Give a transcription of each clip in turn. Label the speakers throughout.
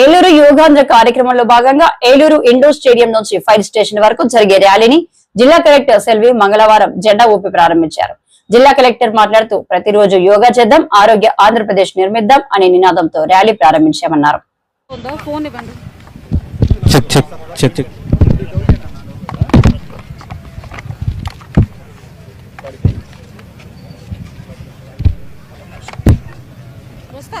Speaker 1: ఏలూరు యోగాంధ్ర కార్యక్రమంలో భాగంగా Eluru indoor stadium నుంచి ఫైర్ స్టేషన్ వరకు జరిగే ర్యాలీని జిల్లా కలెక్టర్ సెల్వి మంగళవారం జెండా ఊపి ప్రారంభించారు. జిల్లా కలెక్టర్ మాట్లాడుతూ ప్రతిరోజు యోగా చేద్దాం ఆరోగ్య ఆంధ్రప్రదేశ్ నిర్మిద్దాం అనే నినాదంతో ర్యాలీ ప్రారంభించామన్నారు.
Speaker 2: వస్తా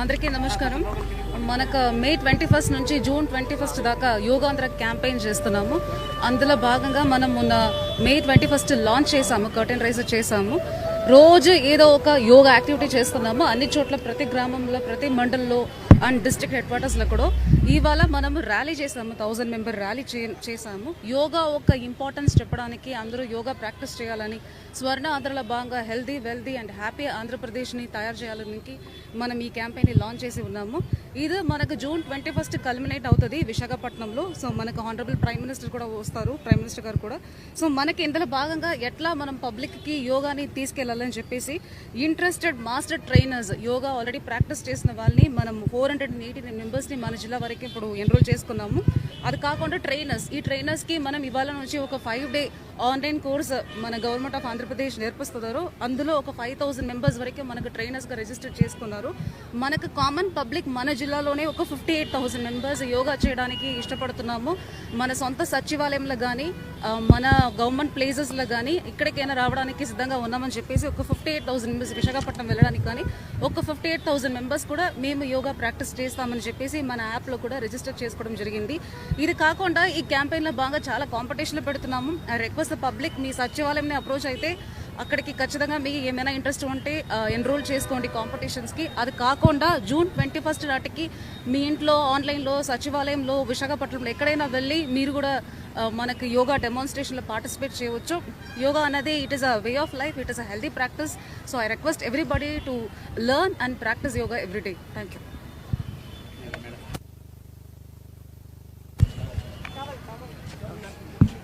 Speaker 2: అందరికీ నమస్కారం. మనకు మే ట్వంటీ ఫస్ట్ నుంచి జూన్ ట్వంటీ ఫస్ట్ దాకా యోగాంధ్ర క్యాంపెయిన్ చేస్తున్నాము. అందులో భాగంగా మనం మొన్న మే ట్వంటీ ఫస్ట్ లాంచ్ చేసాము కర్టెన్ రైజ్ చేసాము రోజు ఏదో ఒక యోగా యాక్టివిటీ చేస్తున్నాము. అన్ని చోట్ల ప్రతి గ్రామంలో ప్రతి మండలంలో అండ్ డిస్ట్రిక్ట్ హెడ్ క్వార్టర్స్లో కూడా ఇవాళ మనం ర్యాలీ చేసాము థౌజండ్ మెంబర్ ర్యాలీ చేసాము. యోగా ఒక ఇంపార్టెన్స్ చెప్పడానికి అందరూ యోగా ప్రాక్టీస్ చేయాలని స్వర్ణ ఆంధ్రలో భాగంగా హెల్దీ వెల్దీ అండ్ హ్యాపీ ఆంధ్రప్రదేశ్ని తయారు చేయాలని మనం ఈ క్యాంపెయిన్ని లాంచ్ చేసి ఉన్నాము. ఇది మనకు జూన్ ట్వంటీ ఫస్ట్ కల్మినేట్ అవుతుంది విశాఖపట్నంలో. సో మనకు హానరబుల్ ప్రైమ్ మినిస్టర్ కూడా వస్తారు ప్రైమ్ మినిస్టర్ గారు కూడా. సో మనకి ఇందులో భాగంగా ఎట్లా మనం పబ్లిక్కి యోగాని తీసుకెళ్ళాలని చెప్పేసి interested master trainers yoga already practice చేసిన వాళ్ళని మనం హోల్ ఫోర్ హండ్రెడ్ ఎయిటీ మెంబర్స్ని మన జిల్లా వరకు ఇప్పుడు ఎన్రోల్ చేసుకున్నాము. అది కాకుండా ట్రైనర్స్. ఈ ట్రైనర్స్కి మనం ఇవాళ నుంచి ఒక ఫైవ్ డే ఆన్లైన్ కోర్స్ మన గవర్నమెంట్ ఆఫ్ ఆంధ్రప్రదేశ్ నేర్పిస్తున్నారు. అందులో ఒక ఫైవ్ థౌసండ్ మెంబర్స్ వరకు మనకు ట్రైనర్స్గా రిజిస్టర్ చేసుకున్నారు. మనకు కామన్ పబ్లిక్ మన జిల్లాలోనే ఒక fifty eight thousand members yoga చేయడానికి ఇష్టపడుతున్నాము. మన సొంత సచివాలయంలో కానీ మన గవర్నమెంట్ ప్లేసెస్లో కానీ ఇక్కడికైనా రావడానికి సిద్ధంగా ఉన్నామని చెప్పేసి ఒక fifty eight thousand members Visakhapatnam వెళ్ళడానికి కానీ ఒక ఫిఫ్టీ ఎయిట్ థౌసండ్ మెంబర్స్ కూడా మేము యోగా ప్రాక్టీస్ చేస్తామని చెప్పేసి మన యాప్లో కూడా రిజిస్టర్ చేసుకోవడం జరిగింది. ఇది కాకుండా ఈ క్యాంపెయిన్లో బాగా చాలా కాంపిటీషన్లు పెడుతున్నాము. రిక్వెస్ట్ రిక్వెస్ట్ ద పబ్లిక్ మీ సచివాలయంని అప్రోచ్ అయితే అక్కడికి ఖచ్చితంగా మీకు ఏమైనా ఇంట్రెస్ట్ ఉంటే ఎన్రోల్ చేసుకోండి కాంపిటీషన్స్కి అది కాకుండా జూన్ ట్వంటీ ఫస్ట్ నాటికి మీ ఇంట్లో ఆన్లైన్లో సచివాలయంలో విశాఖపట్నంలో ఎక్కడైనా వెళ్ళి మీరు కూడా మనకి యోగా డెమాన్స్ట్రేషన్లో పార్టిసిపేట్ చేయవచ్చు. యోగా అనేది it is a way of life it is a healthy practice so I request everybody to learn and practice yoga every day thank you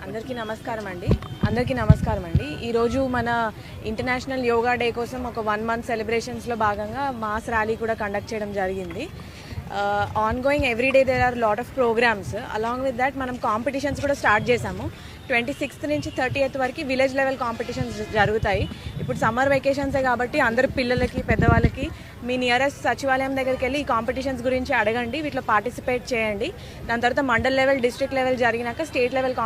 Speaker 3: అందరికీ నమస్కారం అండి అందరికీ నమస్కారం అండి ఈరోజు మన ఇంటర్నేషనల్ యోగా డే కోసం ఒక వన్ మంత్ సెలబ్రేషన్స్లో భాగంగా మాస్ ర్యాలీ కూడా కండక్ట్ చేయడం జరిగింది. Ongoing every day there are lot of programmes along with that మనం కాంపిటీషన్స్ కూడా స్టార్ట్ చేసాము ట్వంటీ సిక్స్త్ నుంచి థర్టీ ఎయిత్ వరకు విలేజ్ లెవెల్ కాంపిటీషన్స్ జరుగుతాయి. ఇప్పుడు సమ్మర్ వెకేషన్సే కాబట్టి అందరు పిల్లలకి పెద్దవాళ్ళకి మీ నియరెస్ట్ సచివాలయం దగ్గరికి వెళ్ళి ఈ కాంపిటీషన్స్ గురించి అడగండి. వీటిలో పార్టిసిపేట్ చేయండి. దాని తర్వాత మండల్ లెవెల్ డిస్ట్రిక్ట్ లెవెల్ జరిగినాక స్టేట్ లెవెల్